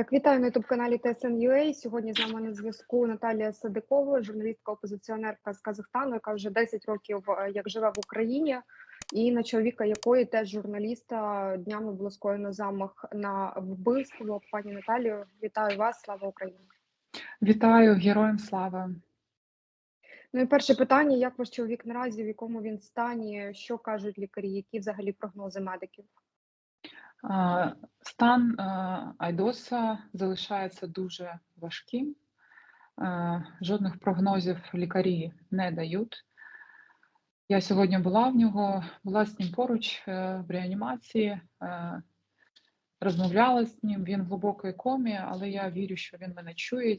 Так, вітаю на youtube каналі TSN.ua. Сьогодні з нами на зв'язку Наталія Садикова, журналістка опозиціонерка з Казахстану, яка вже 10 років е, як живе в Україні, і на чоловіка якої теж журналіста днями було скоєно замах на вбивство. Пані Наталію, вітаю вас! Слава Україні! Вітаю героям слава. Ну і перше питання: як ваш чоловік наразі, в якому він стані? Що кажуть лікарі? Які взагалі прогнози медиків? Стан Айдоса залишається дуже важким. Жодних прогнозів лікарі не дають. Я сьогодні була в нього, була з ним поруч е, в реанімації, е, розмовляла з ним. Він в глибокій комі, але я вірю, що він мене чує.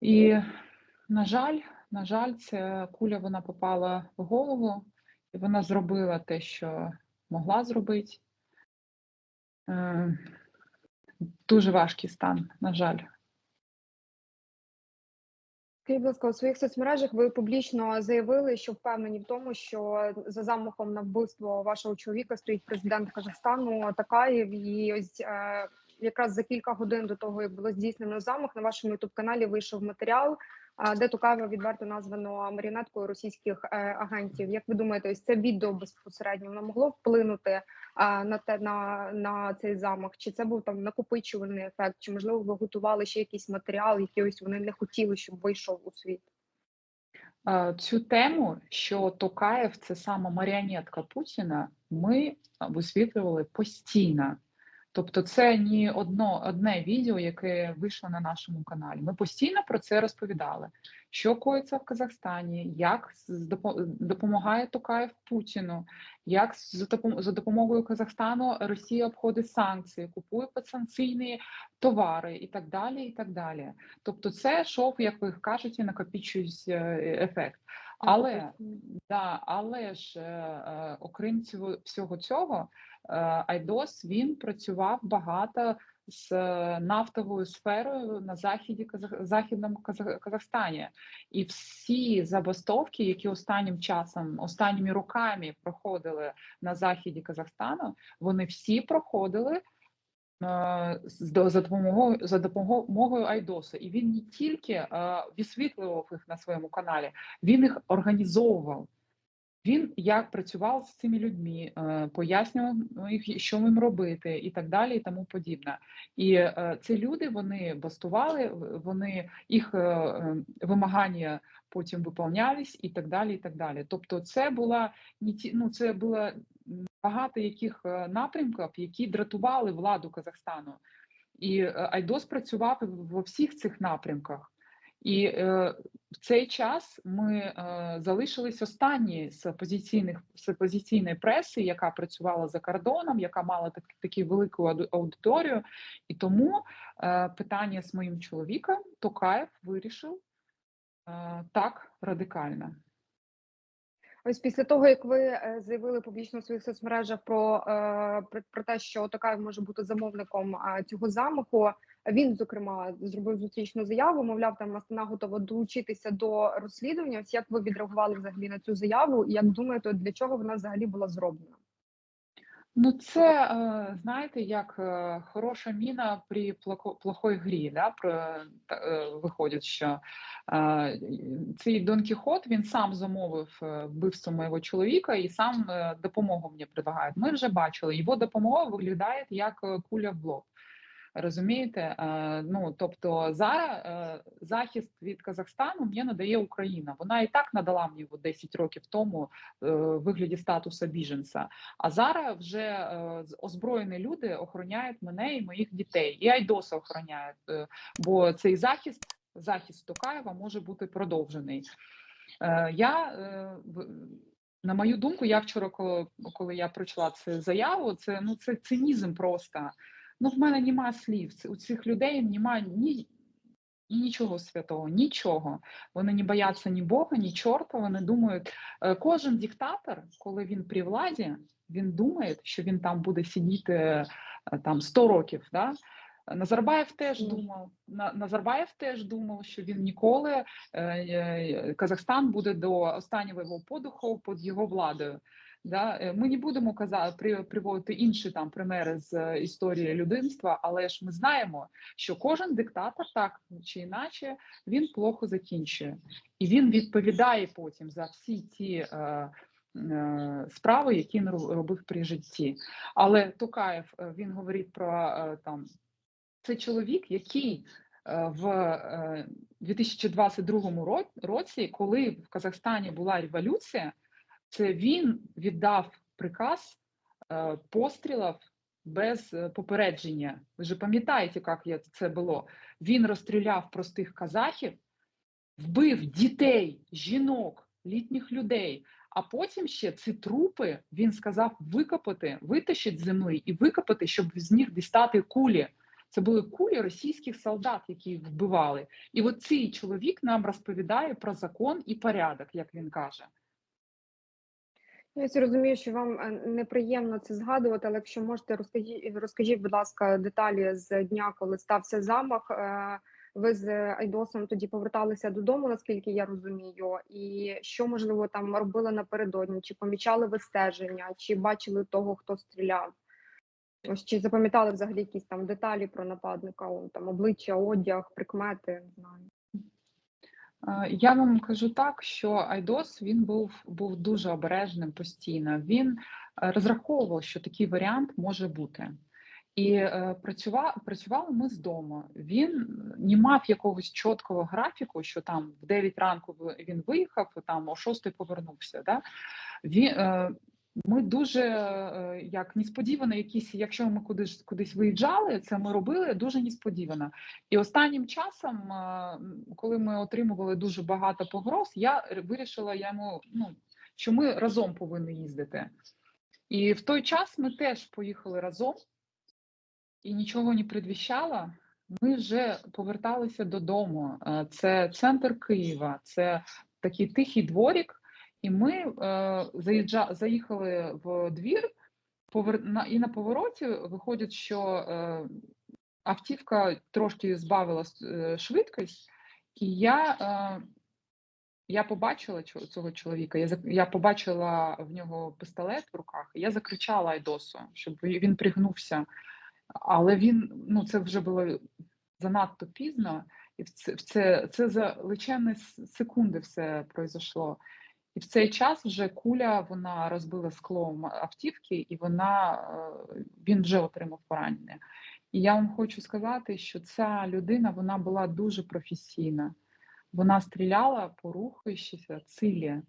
І, на жаль, на жаль, ця куля вона попала в голову, і вона зробила те, що могла зробити. Е, Дуже важкий стан, на жаль. Скажіть, будь ласка, у своїх соцмережах ви публічно заявили, що впевнені в тому, що за замахом на вбивство вашого чоловіка стоїть президент Казахстану Такаєв. І ось е, якраз за кілька годин до того, як було здійснено замах, на вашому ютуб каналі вийшов матеріал, де Тукаєва відверто названо маріонеткою російських е, агентів. Як ви думаєте, ось це відео безпосередньо воно могло вплинути на те на, на цей замах? Чи це був там накопичувальний ефект? Чи можливо ви готували ще якийсь матеріал, який ось вони не хотіли, щоб вийшов у світ? Цю тему, що Токаєв це саме маріонетка Путіна, ми висвітлювали постійно. Тобто, це не одно одне відео, яке вийшло на нашому каналі. Ми постійно про це розповідали, що коїться в Казахстані, як допомагає Токаєв Путіну, як за допом- за допомогою Казахстану Росія обходить санкції, купує підсанкційні товари і так далі. і так далі. Тобто, це шов, як ви кажете, накопичується е, ефект. Але Да, але ж е, е, окрім цього всього цього, е, Айдос він працював багато з е, нафтовою сферою на заході Казах- західному Казах- Казахстані, і всі забастовки, які останнім часом, останніми роками проходили на заході Казахстану, вони всі проходили. Е, За допомогою за допомогою Айдоса, і він не тільки е, висвітлював їх на своєму каналі, він їх організовував. Він як працював з цими людьми, е, пояснював їх, що їм робити, і так далі, і тому подібне. І е, ці люди вони бастували, вони їх е, е, вимагання потім виповнялись, і так далі. і так далі. Тобто, це була ну це було багато яких напрямків, які дратували владу Казахстану. І Айдос працював во всіх цих напрямках. І е, в цей час ми е, залишились останні з опозиційних з опозиційної преси, яка працювала за кордоном, яка мала так, таку велику ауди- аудиторію. І тому е, питання з моїм чоловіком Токаєв вирішив е, так радикально. Ось після того, як ви е, заявили публічно у своїх соцмережах про, е, про, про те, що Токаєв може бути замовником цього замаху, він зокрема зробив зустрічну заяву. Мовляв, там Астана готова долучитися до розслідування. Ось як ви відреагували взагалі на цю заяву? І як думаєте, для чого вона взагалі була зроблена? Ну, це е, знаєте, як е, хороша міна при плохо- плохой грі. Да? Про, е, виходить, що цей Дон Кіхот він сам замовив вбивство моєго чоловіка і сам допомогу мені предлагає. Ми вже бачили, його допомога виглядає як куля в лоб. Розумієте? Е, Ну тобто зараз е, захист від Казахстану мені надає Україна. Вона і так надала мені от 10 років тому е, в вигляді статусу біженця. А зараз вже е, озброєні люди охороняють мене і моїх дітей, і Айдоса охороняють, е, бо цей захист, захист Токаєва може бути продовжений. Е, Я е, на мою думку, я вчора, коли я прочла цю заяву, це ну це цинізм просто. Ну, в мене нема слів. У цих людей немає ні. І нічого святого, нічого. Вони не бояться ні Бога, ні чорта. Вони думають, е, кожен диктатор, коли він при владі, він думає, що він там буде сидіти е, там 100 років. Да? Назарбаєв теж думав. На- Назарбаєв теж думав, що він ніколи е, Казахстан буде до останнього його подиху під його владою. Да? е, Ми не будемо казати приводити інші там примери з е, історії людинства, але ж ми знаємо, що кожен диктатор, так чи іначе, він плохо закінчує, і він відповідає потім за всі ті е, е, справи, які він робив при житті. Але Токаєв він говорить про там це чоловік, який в е, 2022 році, коли в Казахстані була революція, це він віддав приказ е, пострілів без е, попередження. Ви ж пам'ятаєте, як це було? Він розстріляв простих казахів, вбив дітей, жінок, літніх людей. А потім ще ці трупи він сказав викопати, витащити землі і викопати, щоб з них дістати кулі. Це були кулі російських солдат, які їх вбивали. І от цей чоловік нам розповідає про закон і порядок, як він каже. Я ось розумію, що вам е, неприємно це згадувати, але якщо можете, розкажіть, розкажіть, будь ласка, деталі з дня, коли стався замах. Е, Ви з Айдосом тоді поверталися додому, наскільки я розумію, і що можливо там робили напередодні? Чи помічали ви стеження, чи бачили того, хто стріляв? Ось чи запам'ятали взагалі якісь там деталі про нападника? Там обличчя, одяг, прикмети, не знаю. Е, Я вам кажу так, що Айдос він був, був дуже обережним постійно. Він е, розраховував, що такий варіант може бути. І е, працював, працювали ми з дому. Він не мав якогось чіткого графіку, що там в 9 ранку він виїхав, там о 6 повернувся. Да? Він, е, ми дуже е, як несподівано, якісь, якщо ми кудись кудись виїжджали, це ми робили дуже несподівано. І останнім часом, е, коли ми отримували дуже багато погроз, я вирішила йому, ну, що ми разом повинні їздити. І в той час ми теж поїхали разом, і нічого не предвіщало. Ми вже поверталися додому. Е, Це центр Києва, це такий тихий дворік, і ми е, заїжджа, заїхали в двір, повер... на, і на повороті виходить, що е, автівка трошки збавила е, швидкість, і я, е, я побачила цього чоловіка. Я, я побачила в нього пістолет в руках, і я закричала Айдосу, щоб він пригнувся. Але він, ну це вже було занадто пізно, і в це, в це, це за личені секунди все пройшло. І в цей час вже куля вона розбила скло автівки, і вона е, він вже отримав поранення. І я вам хочу сказати, що ця людина вона була дуже професійна. Вона стріляла по рухаючійся цілі.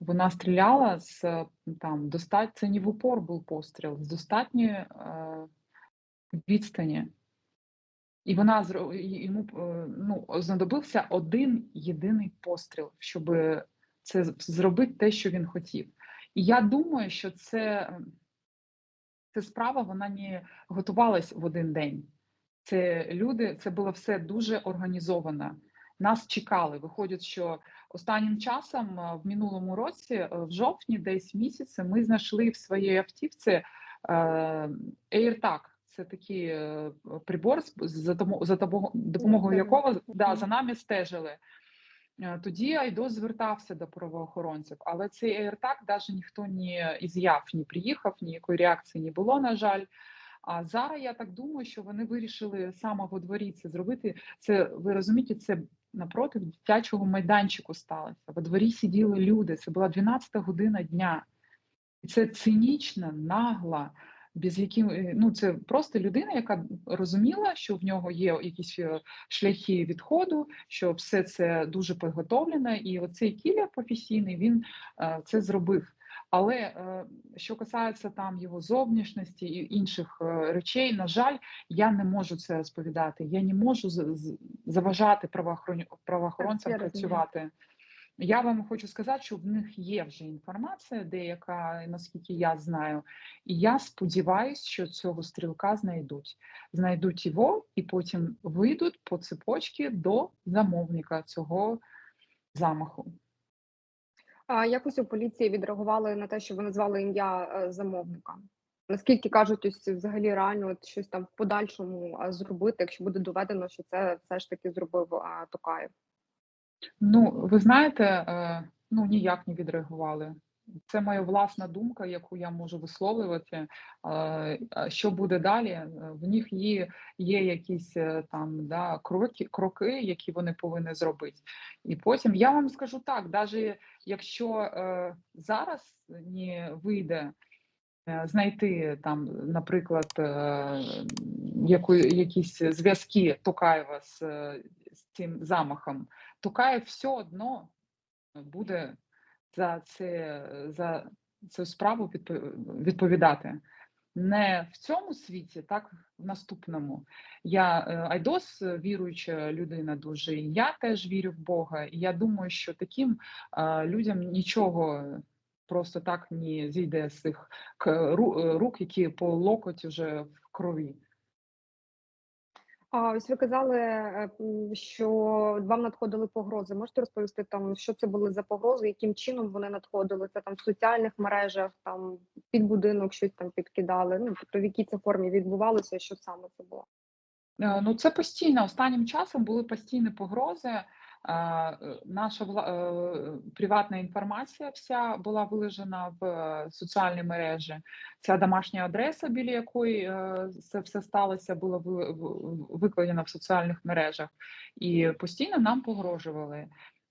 Вона стріляла з е, там достать, це не в упор був постріл, з достатньої е, відстані. І вона йому е, ну, знадобився один єдиний постріл, щоб це зробити те, що він хотів. І я думаю, що це, ця справа вона не готувалась в один день. Це люди, це було все дуже організовано. Нас чекали. Виходить, що останнім часом е, в минулому році, е, в жовтні, десь місяці, ми знайшли в своїй автівці е, AirTag. Це такий прибор, за допомогою якого да, за нами стежили. Е, Тоді Айдос звертався до правоохоронців, але цей AirTag навіть ніхто не із'яв, не приїхав, ніякої реакції не було, на жаль. А зараз я так думаю, що вони вирішили саме во дворі це зробити. Це ви розумієте, це напроти дитячого майданчику сталося. Во дворі сиділи люди. Це була 12 година дня. І це цинічно, нагло, без яким ну це просто людина, яка розуміла, що в нього є якісь е, шляхи відходу, що все це дуже підготовлено, і оцей кілер професійний він е, це зробив. Але е, що касається там його зовнішності і інших е, речей, на жаль, я не можу це розповідати. Я не можу заважати правоохорон... правоохоронцям працювати. Я вам хочу сказати, що в них є вже інформація, деяка, наскільки я знаю, і я сподіваюся, що цього стрілка знайдуть. Знайдуть його і потім вийдуть по цепочці до замовника цього замаху. А якось у поліції відреагували на те, що ви назвали ім'я е, замовника? Наскільки кажуть, ось взагалі реально от щось там в подальшому зробити, якщо буде доведено, що це все ж таки зробив а, Токаєв? Ну, ви знаєте, е, ну ніяк не відреагували. Це моя власна думка, яку я можу висловлювати. Е, Що буде далі? Е, В них є, є якісь там да, кроки, кроки, які вони повинні зробити. І потім я вам скажу так: навіть якщо зараз не вийде знайти там, наприклад, яку, якісь зв'язки Токаєва з, з цим замахом, Токаєв все одно буде за це за цю справу відпо- відповідати. Не в цьому світі, так в наступному. Я е, Айдос е, віруюча людина дуже. і Я теж вірю в Бога. І я думаю, що таким е, людям нічого просто так не зійде з цих е, рук, які по локоть вже в крові. А ось ви казали, е, що вам надходили погрози. Можете розповісти там, що це були за погрози, яким чином вони надходили? Це там в соціальних мережах, там під будинок щось там підкидали. Ну тобто в якій це формі відбувалося, що саме це було? Е, Ну, це постійно. Останнім часом були постійні погрози. Е, е, Наша е, приватна інформація вся була вилежена в соціальні мережі. Ця домашня адреса, біля якої це все сталося, була ви- викладена в соціальних мережах, і постійно нам погрожували.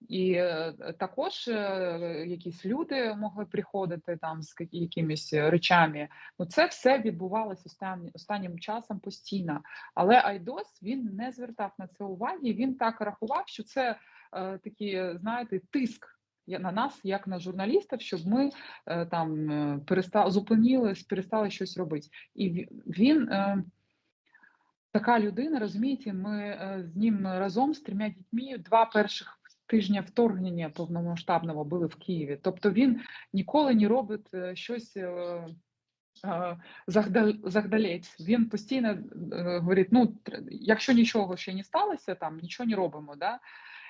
І е, також е, якісь люди могли приходити там з якимись речами. Ну, це все відбувалося останнім, останнім часом постійно. Але Айдос він не звертав на це уваги. Він так рахував, що це е, такий, знаєте, тиск на нас, як на журналістів, щоб ми е, там е, перестали зупинились, перестали щось робити. І він. Е, Така людина, розумієте, ми е, з ним разом з трьома дітьми два перших тижня вторгнення повномасштабного були в Києві. Тобто він ніколи не робить е, щось е, е, загда- загдалець. Він постійно говорить: ну, якщо нічого ще не сталося, там нічого не робимо. Да?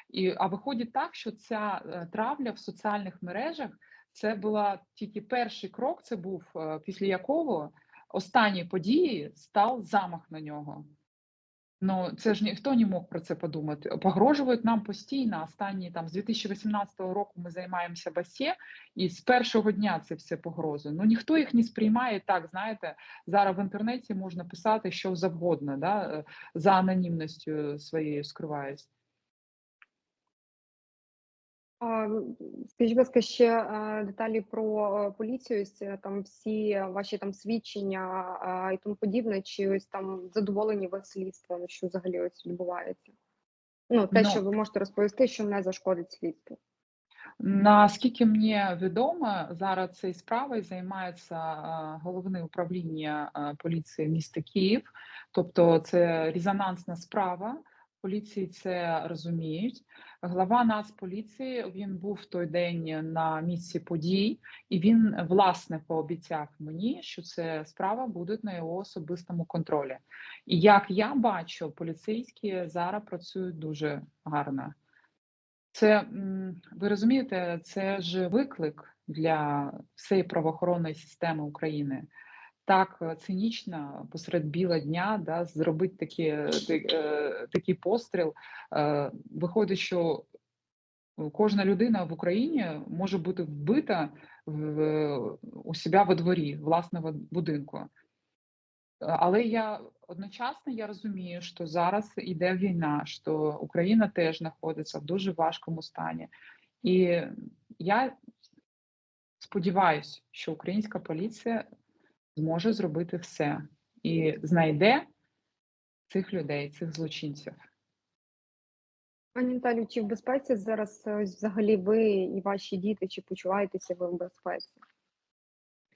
І, а виходить так, що ця травля в соціальних мережах це була тільки перший крок, це був після якого останні події став замах на нього. Ну, це ж ніхто не мог про це подумати. Погрожують нам постійно. Останні там з 2018 року ми займаємося басє, і з першого дня це все погрози. Ну ніхто їх не сприймає так. Знаєте, зараз в інтернеті можна писати що завгодно, да, е, за анонімністю своєю скриваюсь. М, Скажіть, будь ласка, ще е, деталі про е, поліцію, ось, е, там всі ваші там свідчення е, і тому подібне, чи ось там задоволені ви слідством, що взагалі ось відбувається? Ну, те, Ну. що ви можете розповісти, що не зашкодить слідству. Наскільки мені відомо, зараз цією справою займається е, головне управління е, поліції міста Київ, тобто це резонансна справа. Поліції це розуміють. Глава Нацполіції він був в той день на місці подій, і він власне пообіцяв мені, що ця справа буде на його особистому контролі. І як я бачу, поліцейські зараз працюють дуже гарно. Це ви розумієте, це ж виклик для всієї правоохоронної системи України. Так е, цинічно посеред біла дня да, зробити такі, ти- е, такий постріл. Виходить, що кожна людина в Україні може бути вбита в, у себе во дворі власного будинку. Але я одночасно я розумію, що зараз іде війна, що Україна теж знаходиться в дуже важкому стані. І я сподіваюся, що українська поліція зможе зробити все і знайде цих людей, цих злочинців. Пані Наталю, чи в безпеці зараз е, ось взагалі ви і ваші діти, чи почуваєтеся ви в безпеці?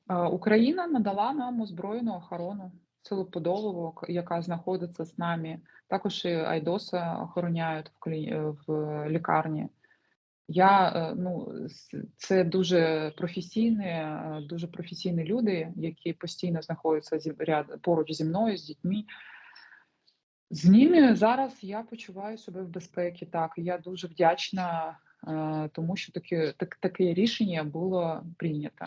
Е, Україна надала нам озброєну охорону цілоподолову, к- яка знаходиться з нами. Також і Айдоса охороняють в, е, в лікарні. Я е, ну це дуже професійні, е, дуже професійні люди, які постійно знаходяться зі ряд поруч зі мною, з дітьми. З ними зараз я почуваю себе в безпеці. Так, я дуже вдячна, е, тому що таке, так, таке рішення було прийнято.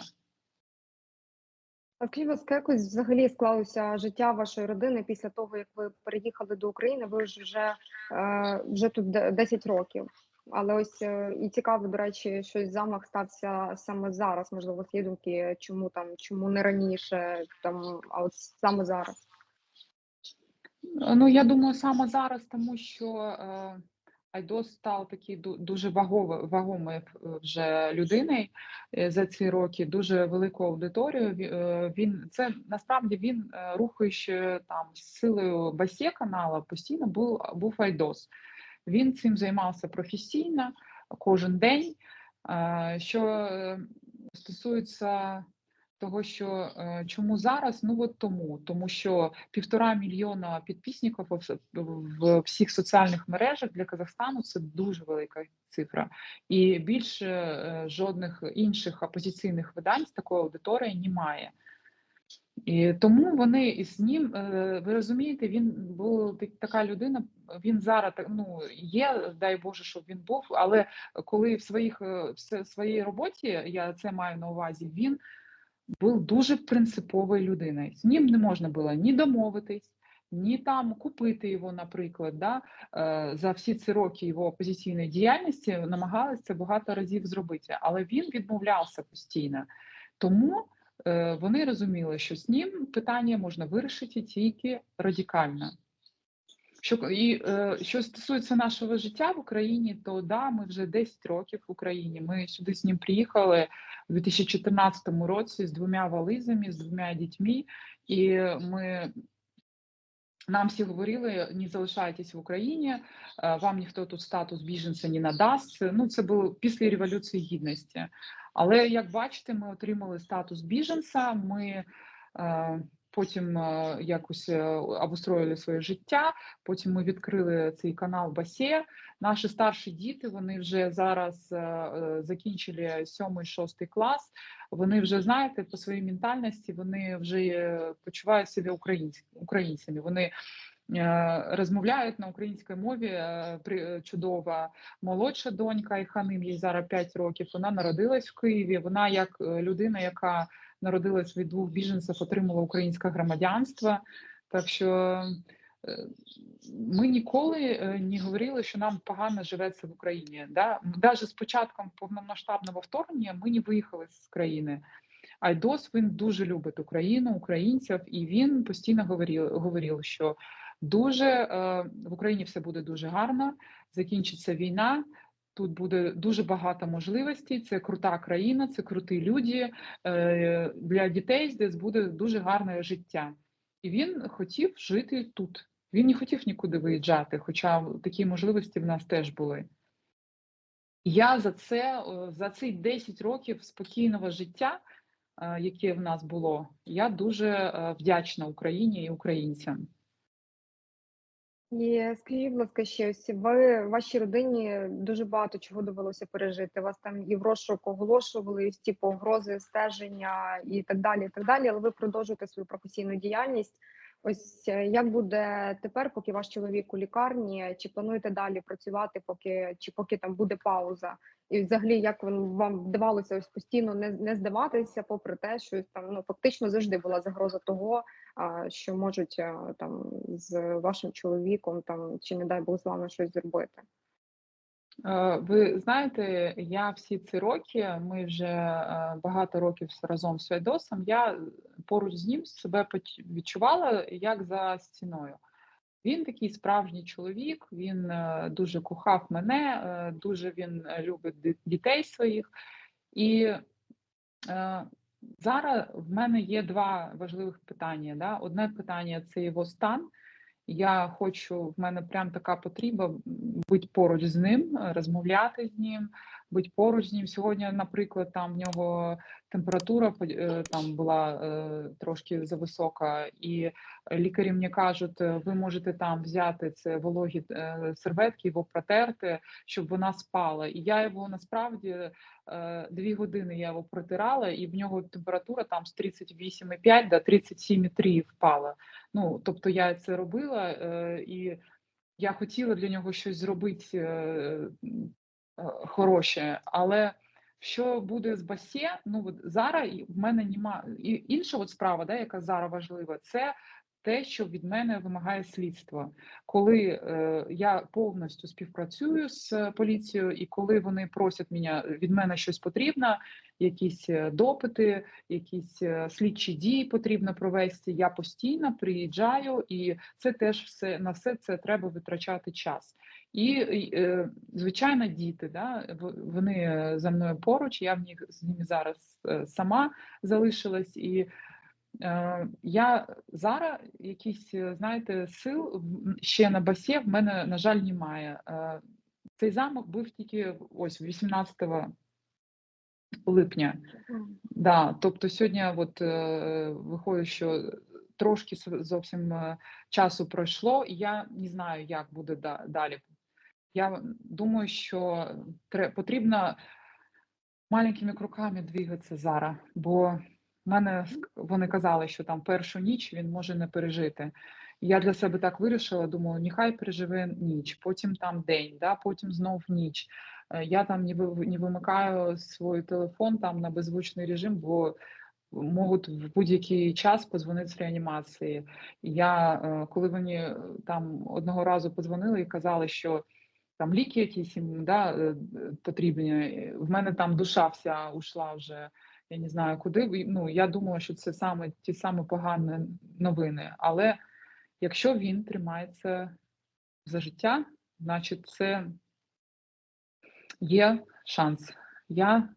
А скажіть, ласка, якось взагалі склалося життя вашої родини після того, як ви переїхали до України? Ви ж вже, вже тут де- 10 років. Але ось е, і цікаво, до речі, що замах стався саме зараз. Можливо, є думки, чому там, чому не раніше, там, а от саме зараз. Е, Ну, я думаю, саме зараз, тому що е, Айдос став такий дуже вагово- вагомою вже людиною за ці роки, дуже велику аудиторію. Він це насправді він рухаючи там з силою басє канала, постійно був був Айдос. Він цим займався професійно кожен день. Е, Що е, стосується того, що е, чому зараз? Ну от тому, тому що півтора мільйона підписників в, всіх соціальних мережах для Казахстану це дуже велика цифра, і більше жодних інших опозиційних видань з такою аудиторією немає. І тому вони із ним, е, ви розумієте, він був така людина. Він зараз ну є, дай Боже, щоб він був. Але коли в своїх е, в своїй роботі я це маю на увазі, він був дуже принциповою людиною. З ним не можна було ні домовитись, ні там купити його, наприклад. Да? Е, За всі ці роки його опозиційної діяльності намагалися багато разів зробити, але він відмовлявся постійно. Тому вони розуміли, що з ним питання можна вирішити тільки радикально. Що, і е, що стосується нашого життя в Україні, то да, ми вже 10 років в Україні. Ми сюди з ним приїхали у 2014 році з двома вализами, з двома дітьми, і ми. Нам всі говорили, не залишайтесь в Україні, е, вам ніхто тут статус біженця не надасть. Ну, це було після Революції Гідності. Але як бачите, ми отримали статус біженця. Ми е, потім е, якось е, обустроїли своє життя. Потім ми відкрили цей канал Басє. Наші старші діти вони вже зараз е, е, закінчили сьомий шостий клас. Вони вже знаєте по своїй ментальності, вони вже е, почувають себе українцями. Вони розмовляють на українській мові е, е, чудово. Молодша донька Іханим, їй зараз 5 років. Вона народилась в Києві. Вона як е, людина, яка народилась від двох біженців, отримала українське громадянство. Так що е, ми ніколи е, не говорили, що нам погано живеться в Україні. Да? Навіть з початком повномасштабного вторгнення ми не виїхали з країни. Айдос він дуже любить Україну, українців, і він постійно говорив, говорив що дуже е, в Україні все буде дуже гарно, закінчиться війна. Тут буде дуже багато можливостей. Це крута країна, це круті люди. Е, для дітей здесь буде дуже гарне життя. І він хотів жити тут. Він не хотів нікуди виїжджати, хоча такі можливості в нас теж були. Я за це, е, за ці 10 років спокійного життя, яке в нас було, я дуже вдячна Україні і українцям. І скажіть, будь ласка, ще ось ви вашій родині дуже багато чого довелося пережити. Вас там і в розшук оголошували, і всі погрози, стеження і так далі. і так далі. Але ви продовжуєте свою професійну діяльність. Ось е, як буде тепер, поки ваш чоловік у лікарні? Чи плануєте далі працювати, поки чи поки там буде пауза? І взагалі, як вам вдавалося ось постійно не, не здаватися, попри те, що там ну фактично завжди була загроза того, що можуть а, там з вашим чоловіком там чи не дай Бог з вами щось зробити. Е, Ви знаєте, я всі ці роки, ми вже е, багато років разом з Свайдосом, я поруч з ним себе відчувала як за стіною. Він такий справжній чоловік, він е, дуже кохав мене, е, дуже він е, любить дітей своїх. І зараз в мене є два важливих питання. Да? Одне питання це його стан. Я хочу, в мене прям така потреба бути поруч з ним, розмовляти з ним, бути поруч з ним. Сьогодні, наприклад, там в нього температура там була трошки зависока, і лікарі мені кажуть, ви можете там взяти це вологі серветки, його протерти, щоб вона спала. І я його насправді дві години я його протирала, і в нього температура там з 38,5 до 37,3 впала. Ну, тобто я це робила, е, і я хотіла для нього щось зробити е, хороше, але що буде з басє? Ну от зараз в мене нема і інша от справа, да, яка зараз важлива, це те, що від мене вимагає слідство. Коли е, я повністю співпрацюю з поліцією, і коли вони просять мене від мене щось потрібно, якісь е, допити, якісь е, слідчі дії потрібно провести. Я постійно приїжджаю, і це теж все на все це треба витрачати час. І, е, звичайно, діти, да, вони е, за мною поруч, я в них з ними зараз е, сама залишилась, і е, я зараз якісь, знаєте, сил ще на басі в мене, на жаль, немає. Е, Цей замок був тільки ось 18 липня. Да, тобто сьогодні, от е, виходить, що трошки зовсім часу пройшло, і я не знаю, як буде да- далі. Я думаю, що потрібно маленькими кроками двигатися зараз, бо мене вони казали, що там першу ніч він може не пережити. Я для себе так вирішила, думаю, нехай переживе ніч, потім там день, да, потім знов ніч. Е, Я там не, не вимикаю свій телефон там на беззвучний режим, бо можуть в будь-який час позвонити з реанімації. Я, е, коли мені е, там одного разу подзвонили і казали, що там ліки якісь їм да, е, потрібні, в мене там душа вся ушла вже, я не знаю куди. Ну, я думала, що це саме ті самі погані новини. Але якщо він тримається за життя, значить це є шанс. Я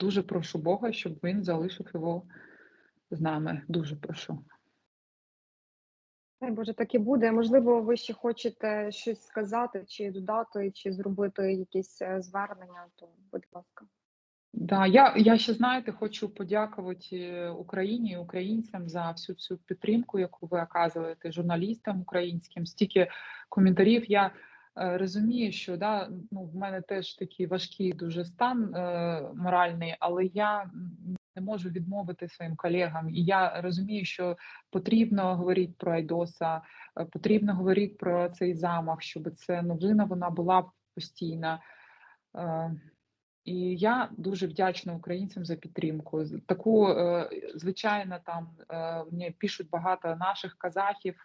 дуже прошу Бога, щоб він залишив його з нами. Дуже прошу. Дай Боже, так і буде. Можливо, ви ще хочете щось сказати, чи додати, чи зробити якісь е, звернення, то будь ласка. Да, я, я ще знаєте, хочу подякувати е, Україні і українцям за всю цю підтримку, яку ви оказуєте журналістам українським. Стільки коментарів. Я е, розумію, що да, ну, в мене теж такий важкий дуже стан е, моральний, але я не можу відмовити своїм колегам. І я розумію, що потрібно говорити про Айдоса, е, потрібно говорити про цей замах, щоб ця новина вона була постійна. Е, і я дуже вдячна українцям за підтримку. Таку, е, звичайно, там мені пишуть багато наших казахів,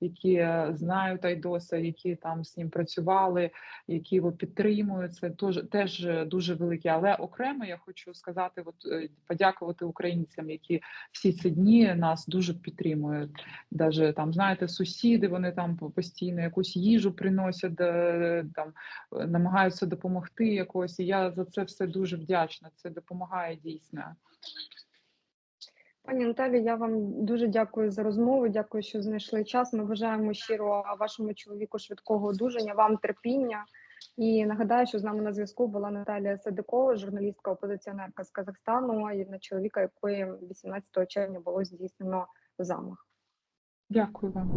які е, знають Айдоса, які там з ним працювали, які його підтримують. Це теж, теж дуже велике. Але окремо я хочу сказати, от е, подякувати українцям, які всі ці дні нас дуже підтримують. Даже там, знаєте, сусіди вони там постійно якусь їжу приносять, е, там намагаються допомогти якось. І я за це все дуже вдячна. Це допомагає дійсно. Пані Наталі, я вам дуже дякую за розмову. Дякую, що знайшли час. Ми бажаємо щиро вашому чоловіку швидкого одужання, вам терпіння. І нагадаю, що з нами на зв'язку була Наталія Садикова, журналістка опозиціонерка з Казахстану, і на чоловіка, якої 18 червня було здійснено замах. Дякую вам.